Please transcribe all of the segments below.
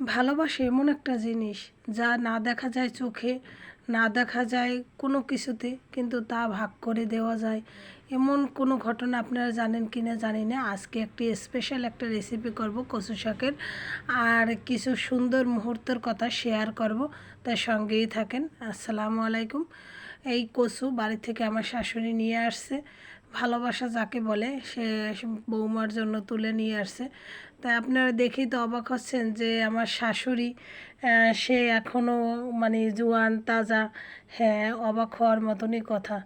ভালোবাসা এমন একটা জিনিস যা না দেখা যায় চোখে, না দেখা যায় কোনো কিছুতে, কিন্তু তা ভাগ করে দেওয়া যায়। এমন কোনো ঘটনা আপনারা জানেন কি না জানি না। আজকে একটি স্পেশাল একটা রেসিপি করব কচু শাকের। আর কিছু সুন্দর মুহূর্তের কথা শেয়ার করব, তার সঙ্গেই থাকেন। আসসালামু আলাইকুম। এই কচু বাড়ি থেকে আমার শাশুড়ি নিয়ে আসছে। ভালোবাসা যাকে বলে, সে বৌমার জন্য তুলে নিয়ে আসছে। তাই আপনারা দেখেই তো অবাক হচ্ছেন যে আমার শাশুড়ি সে এখনও মানে জোয়ান, তাজা হ্যাঁ অবাক হওয়ার মতনই কথা।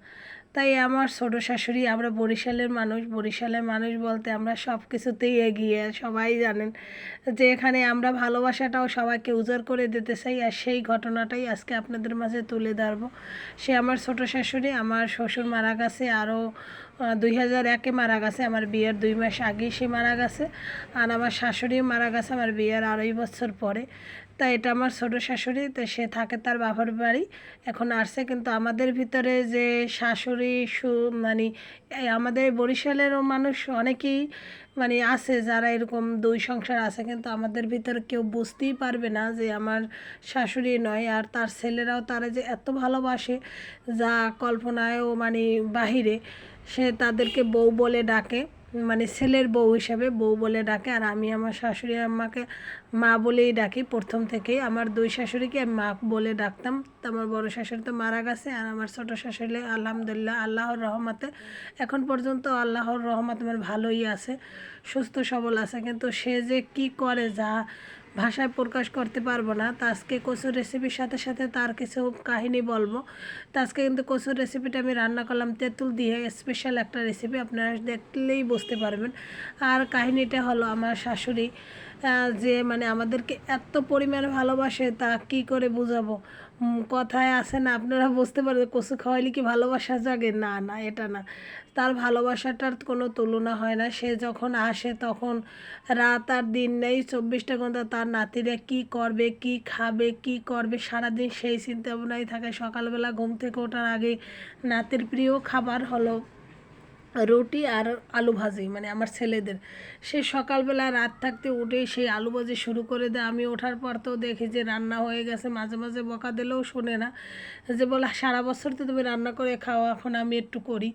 তাই আমার ছোটো শাশুড়ি, আমরা বরিশালের মানুষ বরিশালের মানুষ বলতে আমরা সব কিছুতেই এগিয়ে, সবাই জানেন যে এখানে আমরা ভালোবাসাটাও সবাইকে উজাড় করে দিতে চাই আর সেই ঘটনাটাই আজকে আপনাদের মাঝে তুলে ধরবো। সে আমার ছোটো শাশুড়ি, আমার শ্বশুর মারা গেছে আরও দুই হাজার একে মারা গেছে, আমার বিয়ের দুই মাস আগেই সে মারা গেছে, আর আমার শাশুড়ি মারা গেছে আমার বিয়ের আড়াই বছর পরে। তাই এটা আমার ছোটো শাশুড়ি তো সে থাকে তার বাবার বাড়ি, এখন আসছে। কিন্তু আমাদের ভিতরে যে শাশুড়ি, সু মানে আমাদের বরিশালেরও মানুষ অনেকেই মানে আছে, যারা এরকম দুই সংসার আছে, কিন্তু আমাদের ভিতরে কেউ বুঝতেই পারবে না যে আমার শাশুড়ি নয় আর তার ছেলেরাও তারা যে এত ভালোবাসে, যা কল্পনায়ও মানে বাহিরে, সে তাদেরকে বউ বলে ডাকে। মানে ছেলের বউ হিসাবে বউ বলে ডাকে, আর আমি আমার শাশুড়ি আমাকে মা বলেই ডাকি। প্রথম থেকেই আমার দুই শাশুড়িকে মা বলে ডাকতাম। তো আমার বড় শাশুড়ি তো মারা গেছে, আর আমার ছোট শাশুড়ি আলহামদুলিল্লাহ আল্লাহর রহমাতে এখন পর্যন্ত আল্লাহর রহমত আমার ভালোই আছে, সুস্থ সবল আছে। কিন্তু সে যে কি করে যা ভাষায় প্রকাশ করতে পারব না। তো আজকে কচুর রেসিপির সাথে সাথে তার কিছু কাহিনী বলব। তো আজকে কিন্তু কচুর রেসিপিটা আমি রান্না করলাম। তেঁতুল দিয়ে স্পেশাল একটা রেসিপি আপনারা দেখলেই বুঝতে পারবেন। আর কাহিনীটা হলো আমার শাশুড়ি যে মানে আমাদেরকে এত পরিমাণে ভালোবাসে, তা কি করে বুঝাবো? কথায় আসে না, আপনারা বুঝতে পারবেন, কচু খাওয়াইলে কি ভালোবাসা জাগে? না না, এটা না। তার ভালোবাসাটার কোনো তুলনা হয় না, সে যখন আসে তখন রাত আর দিন নেই, চব্বিশটা ঘণ্টা তার নাতিরা কি করবে, কি খাবে, কি করবে, সারাদিন সেই চিন্তা ভাবনাই থাকে। সকালবেলা ঘুম থেকে ওঠার আগে নাতির প্রিয় খাবার হলো রুটি আর আলু ভাজি মানে আমার ছেলেদের। সে সকালবেলা রাত থাকতে উঠে সেই আলু ভাজি শুরু করে দেয়। আমি ওঠার পর তো দেখি যে রান্না হয়ে গেছে, মাঝে মাঝে বকা দিলেও শোনে না। যে বলে, সারা বছর তো তুমি রান্না করে খাও, এখন আমি একটু করি।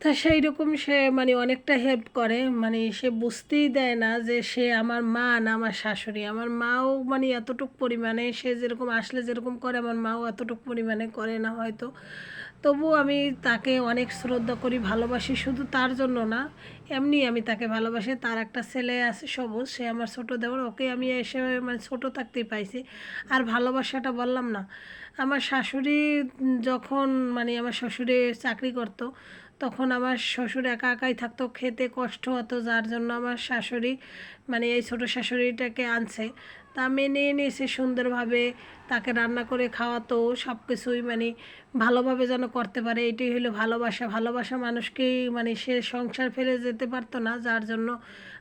তা সেই রকম সে মানে অনেকটা হেল্প করে। মানে সে বুঝতেই দেয় না যে সে আমার মা, না আমার শাশুড়ি। আমার মাও মানে এতটুক পরিমাণে, সে যেরকম আসলে যেরকম করে, আমার মাও এতটুক পরিমাণে করে না হয়তো। তবু আমি তাকে অনেক শ্রদ্ধা করি, ভালোবাসি। শুধু তার জন্য না, এমনি আমি তাকে ভালোবাসি। তার একটা ছেলে আছে সবুজ, সে আমার ছোটো দেওয়ার ওকে আমি এসে মানে ছোটো থাকতেই পাইছি। আর ভালোবাসাটা বললাম না, আমার শাশুড়ি যখন মানে আমার শ্বশুরে চাকরি করতো, তখন আমার শ্বশুর একা একাই থাকতো, খেতে কষ্ট হতো, যার জন্য আমার শাশুড়ি মানে এই ছোটো শাশুড়িটাকে আনছে। তা মেনে এনে নিয়েছে সুন্দরভাবে তাকে রান্না করে খাওয়াতো সব কিছুই মানে ভালোভাবে যেন করতে পারে। এটাই হলো ভালোবাসা। ভালোবাসা মানুষকেই মানে সে সংসার ফেলে যেতে পারতো না, যার জন্য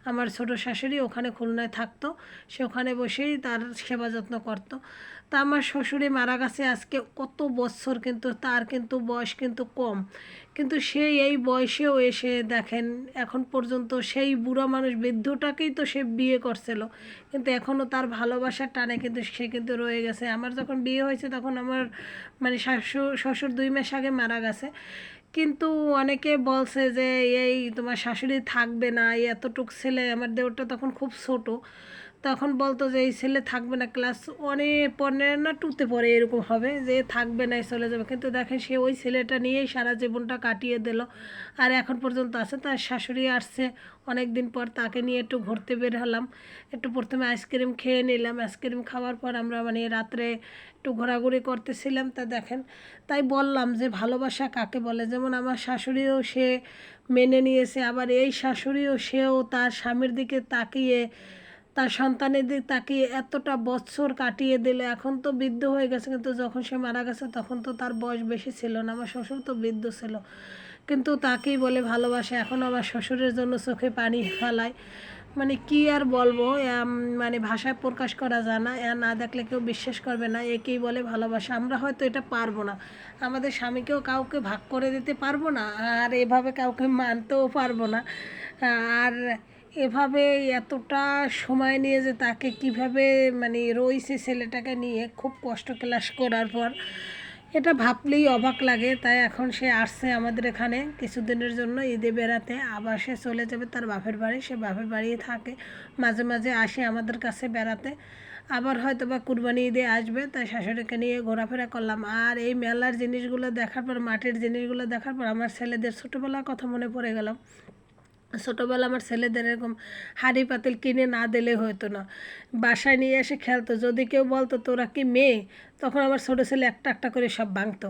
আমার ছোট শাশুড়ি ওখানে খুলনায় থাকতো। সে ওখানে বসেই তার সেবা যত্ন করতো। তা আমার শ্বশুরে মারা গেছে, আজকে কত বছর কিন্তু তার কিন্তু বয়স কিন্তু কম। কিন্তু সে এই বয়সেও এসে দেখেন, এখন পর্যন্ত সেই বুড়ো মানুষ বৃদ্ধটাকেই তো সে বিয়ে করছিল। কিন্তু এখনও তার ভালোবাসার টানে কিন্তু সে কিন্তু রয়ে গেছে। আমার যখন বিয়ে হয়েছে তখন আমার মানে শাশুর শ্বশুর দুই মাস আগে মারা গেছে। কিন্তু অনেকে বলছে যে, এই তোমার শাশুড়ি থাকবে না এতটুক ছেলে, আমার দেওরটা তখন খুব ছোট। তখন বলতো যে, এই ছেলে থাকবে না ক্লাস ওয়ানে পড়ে না টুতে পড়ে এরকম হবে যে, থাকবে না চলে যাবে। কিন্তু দেখেন সে ওই ছেলেটা নিয়েই সারা জীবনটা কাটিয়ে দিল। আর এখন পর্যন্ত আছে, তার শাশুড়ি আসছে। অনেক দিন পর তাকে নিয়ে একটু ঘুরতে বের হলাম। একটু প্রথমে আইসক্রিম খেয়ে নিলাম। আইসক্রিম খাওয়ার পর আমরা মানে রাত্রে একটু ঘোরাঘুরি করতেছিলাম। তা দেখেন, তাই বললাম যে, ভালোবাসা কাকে বলে? যেমন আমার শাশুড়িও সে মেনে নিয়েছে, আবার এই শাশুড়িও সেও তার স্বামীর দিকে তাকিয়ে তার সন্তানের দিক তাকিয়ে এতটা বছর কাটিয়ে দিল, এখন তো বৃদ্ধ হয়ে গেছে, কিন্তু যখন সে মারা গেছে তখন তো তার বয়স বেশি ছিল না, আমার শ্বশুর তো বৃদ্ধ ছিল। কিন্তু তাকেই বলে ভালোবাসে, এখন আমার শ্বশুরের জন্য চোখে পানি ফেলায়। মানে কি আর বলব মানে ভাষায় প্রকাশ করা যায় না না দেখলে কেউ বিশ্বাস করবে না, একেই বলে ভালোবাসা। আমরা হয়তো এটা পারব না, আমাদের স্বামীকেও কাউকে ভাগ করে দিতে পারব না, আর এভাবে কাউকে মানতেও পারব না, আর এভাবে এতটা সময় নিয়ে যে তাকে কীভাবে মানে রয়েছে ছেলেটাকে নিয়ে খুব কষ্ট ক্লাস করার পর, এটা ভাবলেই অবাক লাগে। তাই এখন সে আসছে আমাদের এখানে কিছুদিনের জন্য ঈদে বেড়াতে। আবার সে চলে যাবে তার বাপের বাড়ি। সে বাপের বাড়িই থাকে। মাঝে মাঝে আসে আমাদের কাছে বেড়াতে। আবার হয়তো বা কুরবানি ঈদে আসবে। তাই শাশুড়িকে নিয়ে ঘোরাফেরা করলাম। আর এই মেলার জিনিসগুলো দেখার পর, মাটির জিনিসগুলো দেখার পর আমার ছেলেদের ছোটোবেলার কথা মনে পড়ে গেল। ছোটোবেলা আমার ছেলেদের এরকম হাঁড়ি পাতিল কিনে না দিলে হতো না। বাসায় নিয়ে এসে খেলতো। যদি কেউ বলতো, তোরা কি মেয়ে? তখন আমার ছোটো ছেলে একটা একটা করে সব ভাঙতো।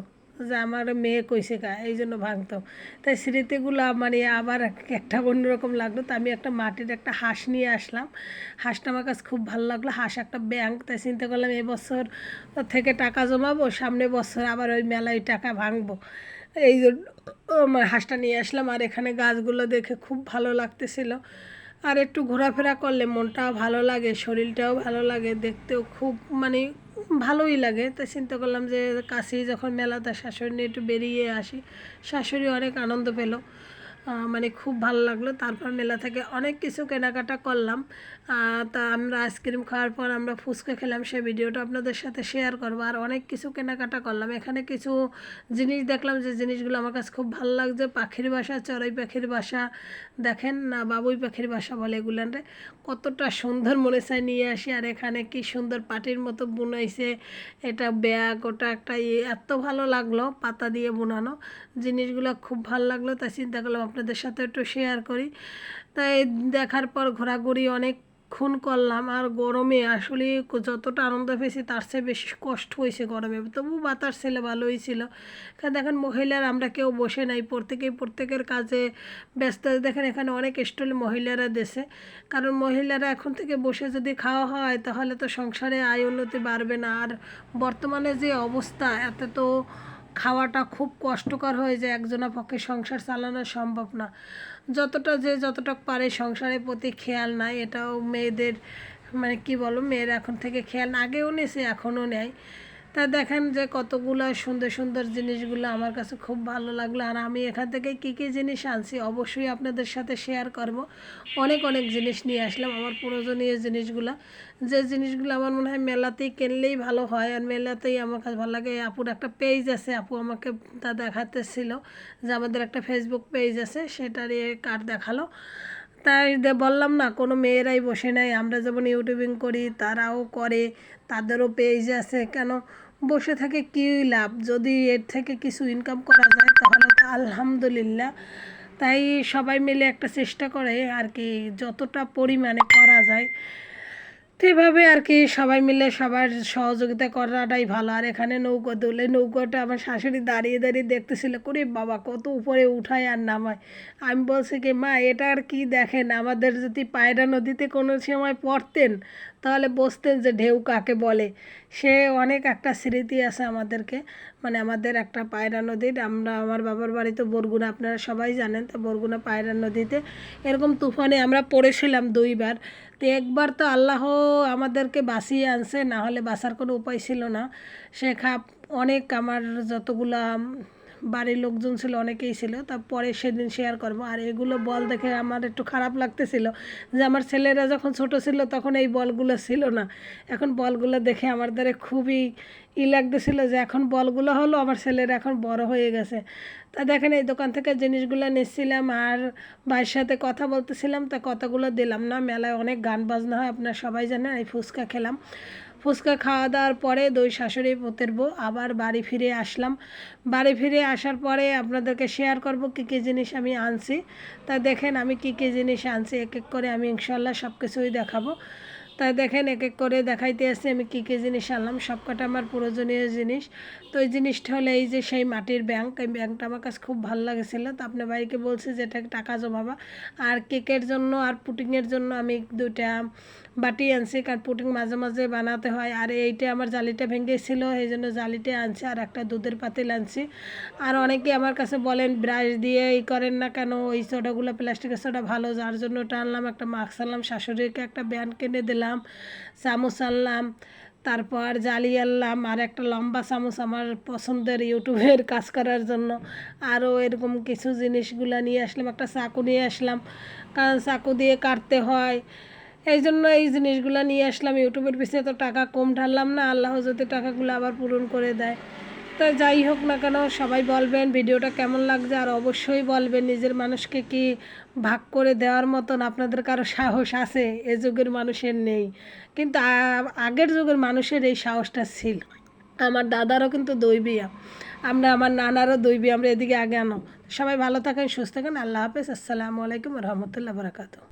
যে আমার মেয়ে কইছে কা এই জন্য ভাঙতো। তাই স্মৃতিগুলো মানে আবার একটা অন্যরকম লাগল। তো আমি একটা মাটির একটা হাঁস নিয়ে আসলাম। হাঁসটা আমার কাছে খুব ভালো লাগল। হাঁস একটা ব্যাংক। তাই চিন্তা করলাম এবছর থেকে টাকা জমাবো, সামনে বছর আবার ওই মেলায় টাকা ভাঙবো। এই জন্য হাঁসটা নিয়ে আসলাম আর এখানে গাছগুলো দেখে খুব ভালো লাগতেছিল। আর একটু ঘোরাফেরা করলে মনটাও ভালো লাগে, শরীরটাও ভালো লাগে, দেখতেও খুব মানে ভালোই লাগে। তাই চিন্তা করলাম যে কাছেই যখন মেলা তার শাশুড়ি নিয়ে একটু বেরিয়ে আসি, শাশুড়ি অনেক আনন্দ পেল। মানে খুব ভালো লাগল। তারপর মেলা থেকে অনেক কিছু কেনাকাটা করলাম। তা আমরা আইসক্রিম খাওয়ার পর আমরা ফুচকা খেলাম। সেই ভিডিওটা আপনাদের সাথে শেয়ার করব। আর অনেক কিছু কেনাকাটা করলাম। এখানে কিছু জিনিস দেখলাম যে জিনিসগুলো আমার কাছে খুব ভালো লাগছে। পাখির বাসা, চড়াই পাখির বাসা, দেখেন না, বাবুই পাখির বাসা বলে এগুলানরে। কতটা সুন্দর মনে চাই নিয়ে আসি। আর এখানে কি সুন্দর পাটির মতো বুনাইছে। এটা ব্যাগ, ওটা একটা এত ভালো লাগল পাতা দিয়ে বোনানো। জিনিসগুলো খুব ভালো লাগল। তাই চিন্তা করলাম আপনাদের সাথে একটু শেয়ার করি। তাই দেখার পর ঘোরাঘুরি অনেক খুন করলাম আর গরমে আসলে যতটা আনন্দ পেয়েছি তার চেয়ে বেশি কষ্ট হয়েছে গরমে। তবু বাতাস ছেলে, ভালোই ছিল। কারণ দেখেন মহিলার, আমরা কেউ বসে নাই, প্রত্যেকেই প্রত্যেকের কাজে ব্যস্ত। দেখেন এখানে অনেক স্টল মহিলারা দেশে কারণ মহিলারা এখন থেকে বসে যদি খাওয়া হয়, তাহলে তো সংসারে আয় উন্নতি বাড়বে না। আর বর্তমানে যে অবস্থা, এত তো খাওয়াটা খুব কষ্টকর হয়ে যায়, একজনের পক্ষে সংসার চালানো সম্ভব না। যতটা যে যতটা পারে সংসারের প্রতি খেয়াল নাই এটাও মেয়েদের মানে কি বলো, মেয়েরা এখন থেকে খেয়াল, আগেও নিয়েছে, এখনও নেয়। তা দেখেন যে কতগুলো সুন্দর সুন্দর জিনিসগুলো আমার কাছে খুব ভালো লাগল। আর আমি এখান থেকে কী কী জিনিস আনছি অবশ্যই আপনাদের সাথে শেয়ার করব। অনেক অনেক জিনিস নিয়ে আসলাম আমার প্রয়োজনীয় জিনিসগুলো। যে জিনিসগুলো আমার মনে হয় মেলাতেই কিনলেই ভালো হয় আর মেলাতেই আমার কাছে ভালো লাগে। আপুর একটা পেজ আছে, আপু আমাকে তা দেখাতেছিল যে আমাদের একটা ফেসবুক পেজ আছে সেটারই কার্ড দেখাল। তাই বললাম না, কোনো মেয়েরাই বসে নাই। আমরা যেমন ইউটিউবিং করি, তারাও করে, তাদেরও পেজ আছে। কেন? বসে থেকে কী লাভ? যদি এর থেকে কিছু ইনকাম করা যায় তাহলে তো আলহামদুলিল্লাহ। তাই সবাই মিলে একটা চেষ্টা করে আর কি, যতটা পরিমাণে করা যায়। তো এভাবে আর কি সবাই মিলে সবার সহযোগিতা করাটাই ভালো। আর এখানে নৌকো, দোলে নৌকোটা আমার শাশুড়ি দাঁড়িয়ে দাঁড়িয়ে দেখতেছিল করে বাবা, কত উপরে উঠায় আর নামায়। আমি বলছি কি, মা, এটা আর কি দেখেন, আমাদের যদি পায়রা নদীতে কোনো সময় পড়তেন, তাহলে বসতেন যে ঢেউ কাকে বলে। সে অনেক একটা স্মৃতি আছে আমাদেরকে। মানে আমাদের একটা পায়রা নদীর, আমরা আমার বাবার বাড়ি তো বরগুনা, আপনারা সবাই জানেন তো বরগুনা পায়রা নদীতে। এরকম তুফানে আমরা পড়েছিলাম দুইবার। তো একবার তো আল্লাহ আমাদেরকে বাঁচিয়ে আনছে, না হলে বাঁচার কোনো উপায় ছিল না। সে খাপ অনেক আমার যতগুলা বাড়ির লোকজন ছিল, অনেকেই ছিল। তারপরে সেদিন শেয়ার করব। আর এগুলো বল দেখে আমার একটু খারাপ লাগতেছিল যে আমার ছেলেরা যখন ছোট ছিল তখন এই বলগুলো ছিল না। এখন বলগুলো দেখে আমার দ্বারা খুবই ই লাগতেছিল যে এখন বলগুলো হলো আমার ছেলেরা এখন বড় হয়ে গেছে। তা দেখেন এই দোকান থেকে জিনিসগুলো নিচ্ছিলাম আর ভাইয়ের সাথে কথা বলতেছিলাম, তা কথাগুলো দিলাম না? মেলায় অনেক গান বাজনা হয়, আপনার সবাই জানেন এই ফুচকা খেলাম। ফুচকা খাওয়া দাওয়ার পরে দই, শাশুড়ি পুতের বউ আবার বাড়ি ফিরে আসলাম। বাড়ি ফিরে আসার পরে আপনাদেরকে শেয়ার করব কী কী জিনিস আমি আনছি। তা দেখেন আমি কী কী জিনিস আনছি, এক এক করে আমি ইনশাল্লাহ সব কিছুই দেখাবো। তাই দেখেন এক এক করে দেখাইতে আসছি আমি কী কী জিনিস আনলাম, সবকটা আমার প্রয়োজনীয় জিনিস। তো এই জিনিসটা হলো এই যে সেই মাটির ব্যাংক, এই ব্যাংকটা আমার কাছে খুব ভালো লাগেছিলো। তো আপনার ভাইকে বলছি যে এটা টাকা জমাবা। আর কেকের জন্য আর পুটিংয়ের জন্য আমি দুইটা বাটি আনছি, কারণ পুটিং মাঝে মাঝে বানাতে হয়। আর এইটা আমার জালিটা ভেঙেছিল, এই জন্য জালিটা আনছি আর একটা দুধের পাতিল আনছি। আর অনেকে আমার কাছে বলেন, ব্রাশ দিয়ে এই করেন না কেন? ওই সোডাগুলো প্লাস্টিকের সোডা ভালো। যার জন্য টানলাম একটা মাস্ক আনলাম, শাশুড়িকে একটা ব্যান্ড কিনে দিলাম। চামচ আনলাম, তারপর জ্বালিয়ে আনলাম, আর একটা লম্বা চামচ আমার পছন্দের ইউটিউবের কাজ করার জন্য। আরও এরকম কিছু জিনিসগুলো নিয়ে আসলাম, একটা চাকু নিয়ে আসলাম, কারণ চাকু দিয়ে কাটতে হয়। এই জন্য এই জিনিসগুলো নিয়ে আসলাম, ইউটিউবের পিছনে তো টাকা কম ঢাললাম না, আল্লাহ যদি টাকাগুলো আবার পূরণ করে দেয়। তো যাই হোক না কেন, সবাই বলবেন ভিডিওটা কেমন লাগছে, আর অবশ্যই বলবেন নিজের মানুষকে কি ভাগ করে দেওয়ার মতন আপনাদের কারও সাহস আছে? এ যুগের মানুষের নেই। কিন্তু আগের যুগের মানুষের এই সাহসটা ছিল। আমার দাদারও কিন্তু দই বিয়া, আমরা, আমার নানারও দই বিয়া, আমরা এদিকে আগে আনো। সবাই ভালো থাকেন, সুস্থ থাকেন, আল্লাহ হাফেজ, আসসালামু আলাইকুম রহমতুল্লাহ বারাকাতু